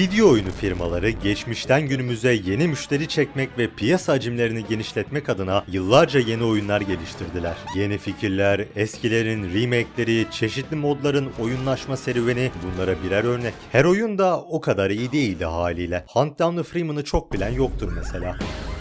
Video oyunu firmaları geçmişten günümüze yeni müşteri çekmek ve piyasa hacimlerini genişletmek adına yıllarca yeni oyunlar geliştirdiler. Yeni fikirler, eskilerin remake'leri, çeşitli modların oyunlaşma serüveni bunlara birer örnek. Her oyun da o kadar iyi değildi haliyle. Hunt Down the Freeman'ı çok bilen yoktur mesela.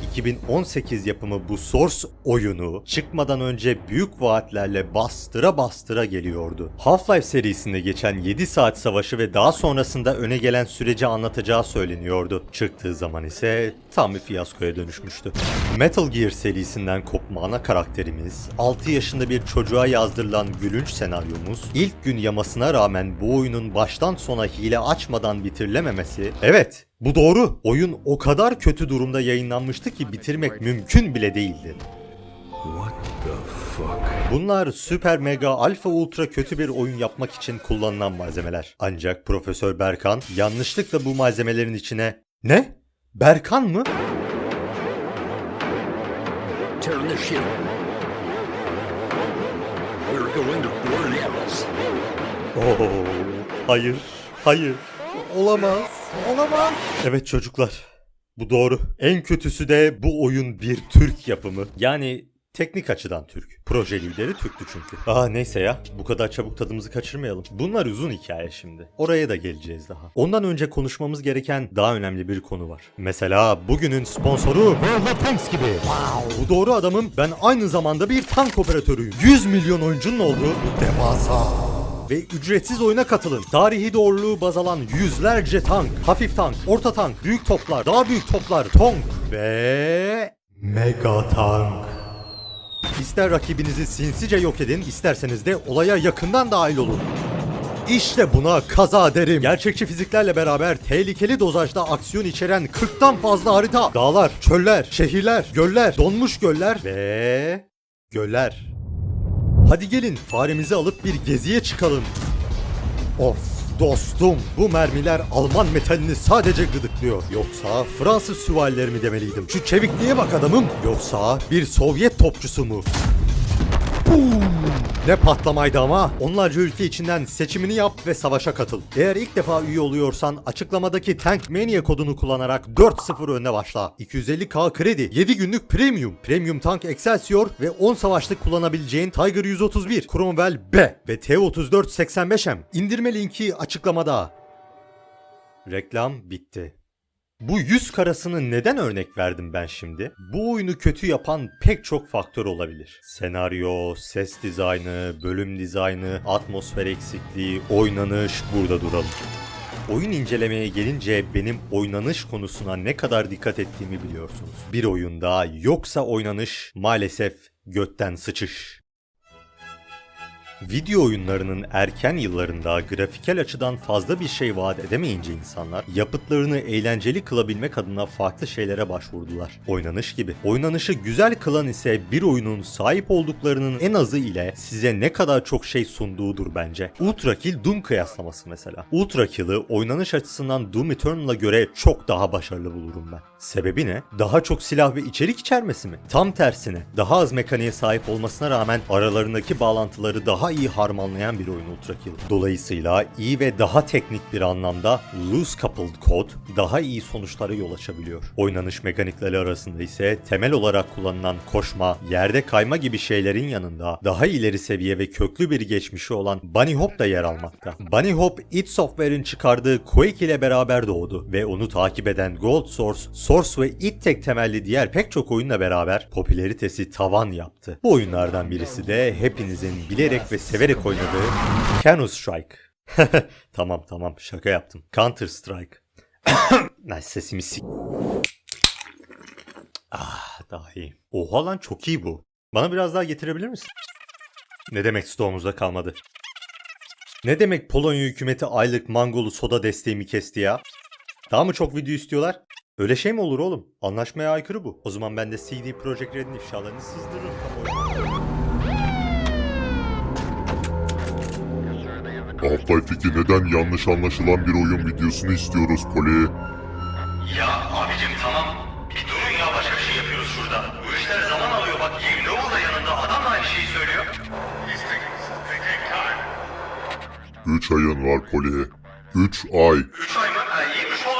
2018 yapımı bu Source oyunu çıkmadan önce büyük vaatlerle bastıra bastıra geliyordu. Half-Life serisinde geçen 7 saat savaşı ve daha sonrasında öne gelen süreci anlatacağı söyleniyordu. Çıktığı zaman ise tam bir fiyaskoya dönüşmüştü. Metal Gear serisinden kopma ana karakterimiz, 6 yaşında bir çocuğa yazdırılan gülünç senaryomuz, ilk gün yamasına rağmen bu oyunun baştan sona hile açmadan bitirilememesi, evet bu doğru. Oyun o kadar kötü durumda yayınlanmıştı ki bitirmek mümkün bile değildi. What the fuck? Bunlar süper mega alfa ultra kötü bir oyun yapmak için kullanılan malzemeler. Ancak Profesör Berkan yanlışlıkla bu malzemelerin içine Ne? Berkan mı? Oo, hayır, hayır. Olamaz, olamaz. Evet çocuklar, bu doğru. En kötüsü de bu oyun bir Türk yapımı. Yani teknik açıdan Türk. Proje lideri Türktü çünkü. Aa neyse ya, bu kadar çabuk tadımızı kaçırmayalım. Bunlar uzun hikaye şimdi. Oraya da geleceğiz daha. Ondan önce konuşmamız gereken daha önemli bir konu var. Mesela bugünün sponsoru World of Tanks gibi. Bu doğru adamım. Ben aynı zamanda bir tank operatörüyüm. 100 milyon oyuncunun olduğu bu devasa ve ücretsiz oyuna katılın. Tarihi doğruluğu baz alan yüzlerce tank, hafif tank, orta tank, büyük toplar, daha büyük toplar, tonk ve mega tank. İster rakibinizi sinsice yok edin, isterseniz de olaya yakından dahil olun. İşte buna kaza derim. Gerçekçi fiziklerle beraber tehlikeli dozajda aksiyon içeren 40'tan fazla harita. Dağlar, çöller, şehirler, göller, donmuş göller ve göller. Hadi gelin faremizi alıp bir geziye çıkalım. Of dostum bu mermiler Alman metalini sadece gıdıklıyor. Yoksa Fransız süvarileri mi demeliydim? Şu çevikliğe bak adamım. Yoksa bir Sovyet topçusu mu? Boom! Ne patlamaydı ama. Onlarca ülke içinden seçimini yap ve savaşa katıl. Eğer ilk defa üye oluyorsan açıklamadaki Tank Mania kodunu kullanarak 4-0 önüne başla. 250k kredi, 7 günlük premium, premium tank Excelsior ve 10 savaşlık kullanabileceğin Tiger 131, Cromwell B ve T-34 85M. İndirme linki açıklamada. Reklam bitti. Bu yüz karasını neden örnek verdim ben şimdi? Bu oyunu kötü yapan pek çok faktör olabilir. Senaryo, ses dizaynı, bölüm dizaynı, atmosfer eksikliği, oynanış burada duralım. Oyun incelemeye gelince benim oynanış konusuna ne kadar dikkat ettiğimi biliyorsunuz. Bir oyunda yoksa oynanış maalesef götten sıçış. Video oyunlarının erken yıllarında grafikel açıdan fazla bir şey vaat edemeyince insanlar yapıtlarını eğlenceli kılabilmek adına farklı şeylere başvurdular. Oynanış gibi. Oynanışı güzel kılan ise bir oyunun sahip olduklarının en azı ile size ne kadar çok şey sunduğudur bence. Ultra Kill Doom kıyaslaması mesela. Ultra Kill'ı oynanış açısından Doom Eternal'a göre çok daha başarılı bulurum ben. Sebebi ne? Daha çok silah ve içerik içermesi mi? Tam tersine daha az mekaniğe sahip olmasına rağmen aralarındaki bağlantıları daha iyi harmanlayan bir oyun Ultra Kill. Dolayısıyla iyi ve daha teknik bir anlamda loose coupled code daha iyi sonuçlara yol açabiliyor. Oynanış mekanikleri arasında ise temel olarak kullanılan koşma, yerde kayma gibi şeylerin yanında daha ileri seviye ve köklü bir geçmişi olan Bunny Hop da yer almakta. Bunny Hop id Software'in çıkardığı Quake ile beraber doğdu ve onu takip eden Gold Source, Source ve id Tech temelli diğer pek çok oyunla beraber popülaritesi tavan yaptı. Bu oyunlardan birisi de hepinizin bilerek ve severek oynadığı Counter Strike. tamam tamam şaka yaptım. Counter Strike. Ay sesimi sik... Ah daha iyi. Oha lan çok iyi bu. Bana biraz daha getirebilir misin? Ne demek stoğumuzda kalmadı? Ne demek Polonya hükümeti aylık mangolu soda desteğimi kesti ya? Daha mı çok video istiyorlar? Öyle şey mi olur oğlum? Anlaşmaya aykırı bu. O zaman ben de CD Projekt Red'in ifşalarını sızdırırım. Half-Life 2 neden yanlış anlaşılan bir oyun videosunu istiyoruz Poli? Ya abicim tamam. Bir durun ya başka bir şey yapıyoruz şurada. Bu işler zaman alıyor bak. Yevlov da yanında adam da aynı şeyi söylüyor. 3 ayın var Poli. 3 ay. 3 ay mı? Ha, iyiymiş oğlum.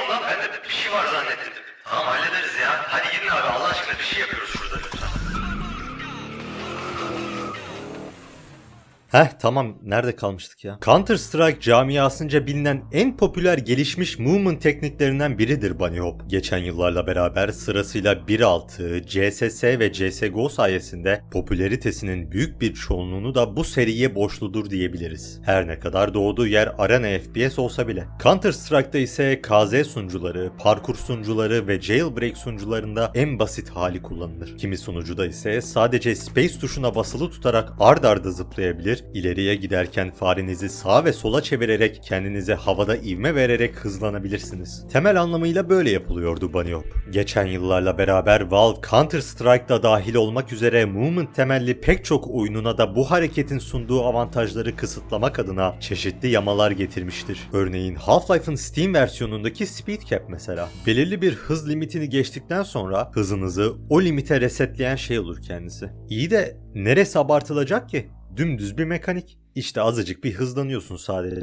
Heh tamam nerede kalmıştık ya? Counter Strike camiasınca bilinen en popüler gelişmiş movement tekniklerinden biridir Bunny Hop. Geçen yıllarla beraber sırasıyla 1.6, CSS ve CSGO sayesinde popülaritesinin büyük bir çoğunluğunu da bu seriye borçludur diyebiliriz. Her ne kadar doğduğu yer arena FPS olsa bile. Counter Strike'da ise KZ sunucuları, parkur sunucuları ve jailbreak sunucularında en basit hali kullanılır. Kimi sunucuda ise sadece space tuşuna basılı tutarak ard arda zıplayabilir, ileriye giderken farenizi sağa ve sola çevirerek kendinize havada ivme vererek hızlanabilirsiniz. Temel anlamıyla böyle yapılıyordu Bunny Hop. Geçen yıllarla beraber Valve Counter Strike'da dahil olmak üzere movement temelli pek çok oyununa da bu hareketin sunduğu avantajları kısıtlamak adına çeşitli yamalar getirmiştir. Örneğin Half-Life'ın Steam versiyonundaki Speed Cap mesela. Belirli bir hız limitini geçtikten sonra hızınızı o limite resetleyen şey olur kendisi. İyi de neresi abartılacak ki? Dümdüz bir mekanik. İşte azıcık bir hızlanıyorsun sadece.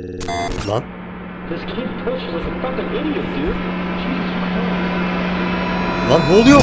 Lan. Lan ne oluyor?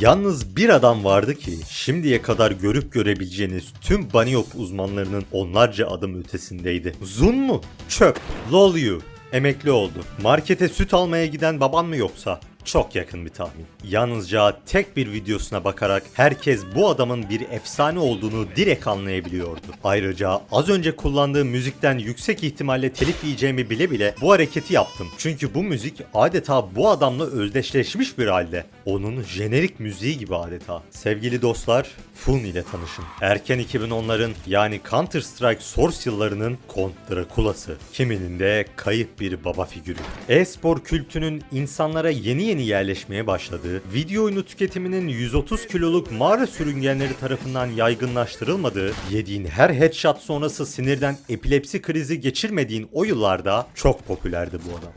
Yalnız bir adam vardı ki şimdiye kadar görüp görebileceğiniz tüm Baniop uzmanlarının onlarca adım ötesindeydi. Zun mu? Çöp. Lol you. Emekli oldu. Markete süt almaya giden baban mı yoksa? Çok yakın bir tahmin. Yalnızca tek bir videosuna bakarak herkes bu adamın bir efsane olduğunu direkt anlayabiliyordu. Ayrıca az önce kullandığım müzikten yüksek ihtimalle telif yiyeceğimi bile bile bu hareketi yaptım. Çünkü bu müzik adeta bu adamla özdeşleşmiş bir halde. Onun jenerik müziği gibi adeta. Sevgili dostlar, Fun ile tanışın. Erken 2010'ların yani Counter Strike Source yıllarının Kont Drakula'sı. Kiminin de kayıp bir baba figürü. E-spor kültünün insanlara yeni yeni yerleşmeye başladığı, video oyunu tüketiminin 130 kiloluk mağara sürüngenleri tarafından yaygınlaştırılmadığı, yediğin her headshot sonrası sinirden epilepsi krizi geçirmediğin o yıllarda çok popülerdi bu adam.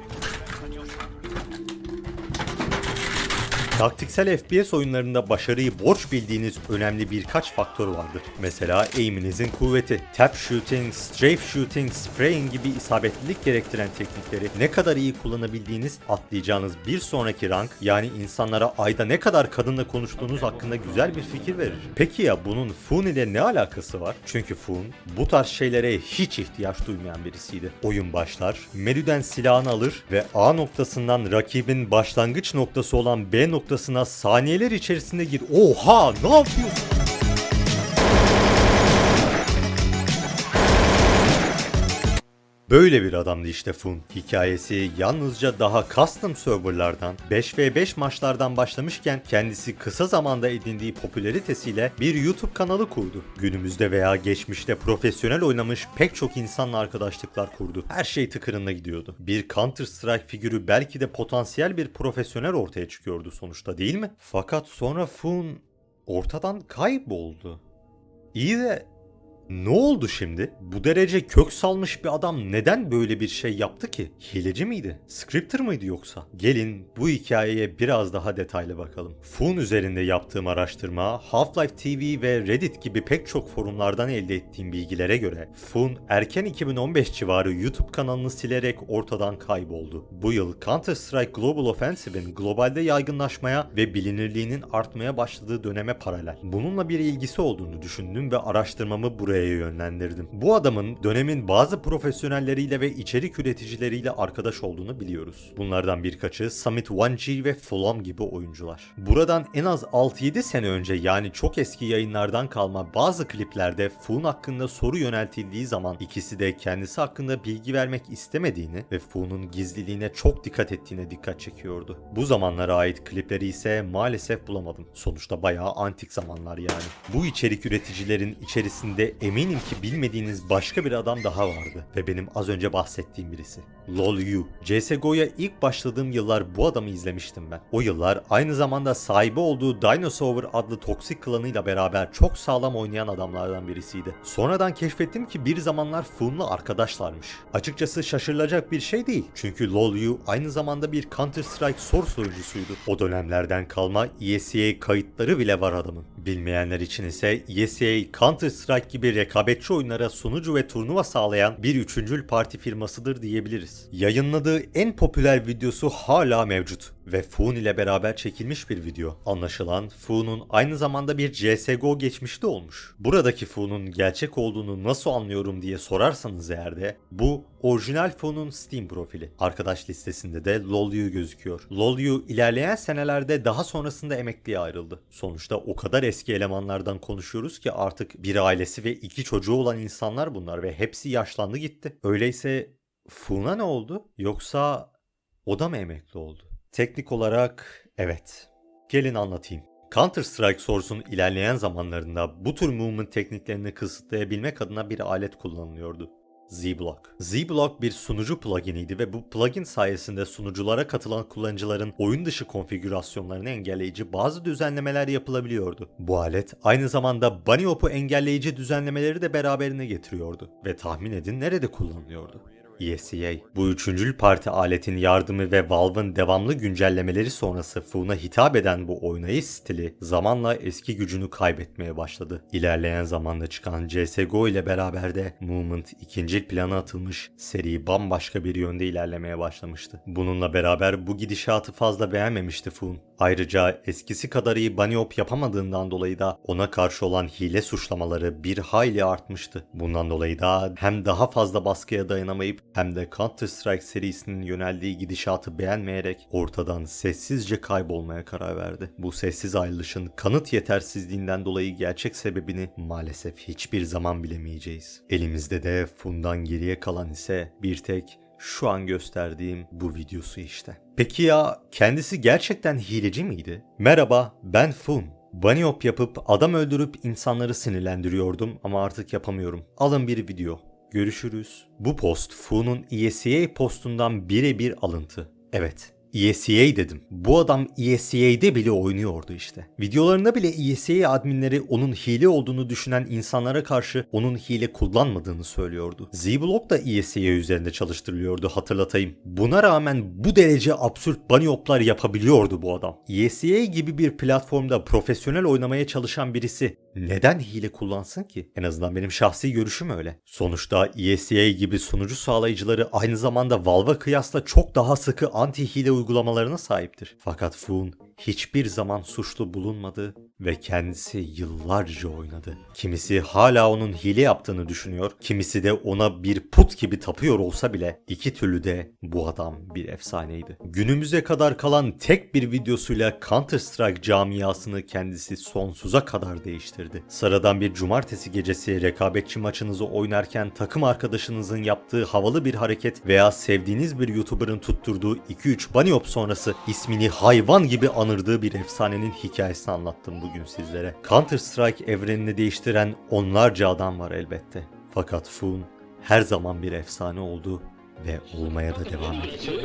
Taktiksel FPS oyunlarında başarıyı borç bildiğiniz önemli birkaç faktör vardır. Mesela aim'inizin kuvveti, tap shooting, strafe shooting, spraying gibi isabetlilik gerektiren teknikleri ne kadar iyi kullanabildiğiniz atlayacağınız bir sonraki rank yani insanlara ayda ne kadar kadınla konuştuğunuz hakkında güzel bir fikir verir. Peki ya bunun Foon ile ne alakası var? Çünkü Foon bu tarz şeylere hiç ihtiyaç duymayan birisiydi. Oyun başlar, menüden silahını alır ve A noktasından rakibin başlangıç noktası olan B noktasına saniyeler içerisinde gir. Oha ne yapıyorsun? Böyle bir adamdı işte Fun. Hikayesi yalnızca daha custom serverlardan 5v5 maçlardan başlamışken kendisi kısa zamanda edindiği popülaritesiyle bir YouTube kanalı kurdu. Günümüzde veya geçmişte profesyonel oynamış pek çok insanla arkadaşlıklar kurdu. Her şey tıkırında gidiyordu. Bir Counter Strike figürü belki de potansiyel bir profesyonel ortaya çıkıyordu sonuçta değil mi? Fakat sonra Fun ortadan kayboldu. İyi de ne oldu şimdi? Bu derece kök salmış bir adam neden böyle bir şey yaptı ki? Hileci miydi? Scripter mıydı yoksa? Gelin bu hikayeye biraz daha detaylı bakalım. Fun üzerinde yaptığım araştırma, Half-Life TV ve Reddit gibi pek çok forumlardan elde ettiğim bilgilere göre Fun erken 2015 civarı YouTube kanalını silerek ortadan kayboldu. Bu yıl Counter-Strike Global Offensive'in globalde yaygınlaşmaya ve bilinirliğinin artmaya başladığı döneme paralel. Bununla bir ilgisi olduğunu düşündüm ve araştırmamı buraya yönlendirdim. Bu adamın dönemin bazı profesyonelleriyle ve içerik üreticileriyle arkadaş olduğunu biliyoruz. Bunlardan birkaçı Summit 1G ve Flom gibi oyuncular. Buradan en az 6-7 sene önce yani çok eski yayınlardan kalma bazı kliplerde Foon hakkında soru yöneltildiği zaman ikisi de kendisi hakkında bilgi vermek istemediğini ve Foon'un gizliliğine çok dikkat ettiğine dikkat çekiyordu. Bu zamanlara ait klipleri ise maalesef bulamadım. Sonuçta bayağı antik zamanlar yani. Bu içerik üreticilerin içerisinde eminim ki bilmediğiniz başka bir adam daha vardı ve benim az önce bahsettiğim birisi. LoL Yu. CSGO'ya ilk başladığım yıllar bu adamı izlemiştim ben. O yıllar aynı zamanda sahibi olduğu Dinosaur adlı toksik klanıyla beraber çok sağlam oynayan adamlardan birisiydi. Sonradan keşfettim ki bir zamanlar Foon'la arkadaşlarmış. Açıkçası şaşırılacak bir şey değil. Çünkü LoL Yu aynı zamanda bir Counter Strike Source oyuncusuydu. O dönemlerden kalma ESEA kayıtları bile var adamın. Bilmeyenler için ise ESEA Counter Strike gibi rekabetçi oyunlara sunucu ve turnuva sağlayan bir üçüncül parti firmasıdır diyebiliriz. Yayınladığı en popüler videosu hala mevcut ve Foon ile beraber çekilmiş bir video. Anlaşılan Foon'un aynı zamanda bir CSGO geçmişte olmuş. Buradaki Foon'un gerçek olduğunu nasıl anlıyorum diye sorarsanız eğer de bu orijinal Foon'un Steam profili. Arkadaş listesinde de Lolyu gözüküyor. Lolyu ilerleyen senelerde daha sonrasında emekliye ayrıldı. Sonuçta o kadar eski elemanlardan konuşuyoruz ki artık bir ailesi ve iki çocuğu olan insanlar bunlar ve hepsi yaşlandı gitti. Öyleyse Foon'a ne oldu? Yoksa o da mı emekli oldu? Teknik olarak evet. Gelin anlatayım. Counter Strike Source'un ilerleyen zamanlarında bu tür movement tekniklerini kısıtlayabilmek adına bir alet kullanılıyordu. Z-Block. Z-Block bir sunucu pluginiydi ve bu plugin sayesinde sunuculara katılan kullanıcıların oyun dışı konfigürasyonlarını engelleyici bazı düzenlemeler yapılabiliyordu. Bu alet aynı zamanda Bunny Hop'u engelleyici düzenlemeleri de beraberine getiriyordu ve tahmin edin nerede kullanılıyordu? ESEA. Bu üçüncül parti aletin yardımı ve Valve'ın devamlı güncellemeleri sonrası Foon'a hitap eden bu oynayış stili zamanla eski gücünü kaybetmeye başladı. İlerleyen zamanda çıkan CSGO ile beraber de Movement ikinci plana atılmış, seri bambaşka bir yönde ilerlemeye başlamıştı. Bununla beraber bu gidişatı fazla beğenmemişti Foon. Ayrıca eskisi kadar iyi bunny hop yapamadığından dolayı da ona karşı olan hile suçlamaları bir hayli artmıştı. Bundan dolayı da hem daha fazla baskıya dayanamayıp hem de Counter Strike serisinin yöneldiği gidişatı beğenmeyerek ortadan sessizce kaybolmaya karar verdi. Bu sessiz ayrılışın kanıt yetersizliğinden dolayı gerçek sebebini maalesef hiçbir zaman bilemeyeceğiz. Elimizde de Fun'dan geriye kalan ise bir tek şu an gösterdiğim bu videosu işte. Peki ya kendisi gerçekten hileci miydi? Merhaba ben Fun. Bunny hop yapıp adam öldürüp insanları sinirlendiriyordum ama artık yapamıyorum. Alın bir video. Görüşürüz. Bu post Fu'nun ESEA postundan birebir alıntı. Evet, ESEA dedim. Bu adam ESEA'de bile oynuyordu işte. Videolarında bile ESEA adminleri onun hile olduğunu düşünen insanlara karşı onun hile kullanmadığını söylüyordu. Z-Block da ESEA üzerinde çalıştırılıyordu hatırlatayım. Buna rağmen bu derece absürt bunny hop'lar yapabiliyordu bu adam. ESEA gibi bir platformda profesyonel oynamaya çalışan birisi neden hile kullansın ki? En azından benim şahsi görüşüm öyle. Sonuçta ESEA gibi sunucu sağlayıcıları aynı zamanda Valve'a kıyasla çok daha sıkı anti-hile uygulamalarına sahiptir. Fakat Foon hiçbir zaman suçlu bulunmadı ve kendisi yıllarca oynadı. Kimisi hala onun hile yaptığını düşünüyor, kimisi de ona bir put gibi tapıyor olsa bile iki türlü de bu adam bir efsaneydi. Günümüze kadar kalan tek bir videosuyla Counter Strike camiasını kendisi sonsuza kadar değiştirdi. Sıradan bir cumartesi gecesi rekabetçi maçınızı oynarken takım arkadaşınızın yaptığı havalı bir hareket veya sevdiğiniz bir YouTuber'ın tutturduğu 2-3 bunny hop sonrası ismini hayvan gibi anırdığı bir efsanenin hikayesini anlattım bugün sizlere. Counter Strike evrenini değiştiren onlarca adam var elbette. Fakat Foon her zaman bir efsane oldu ve olmaya da devam edecek.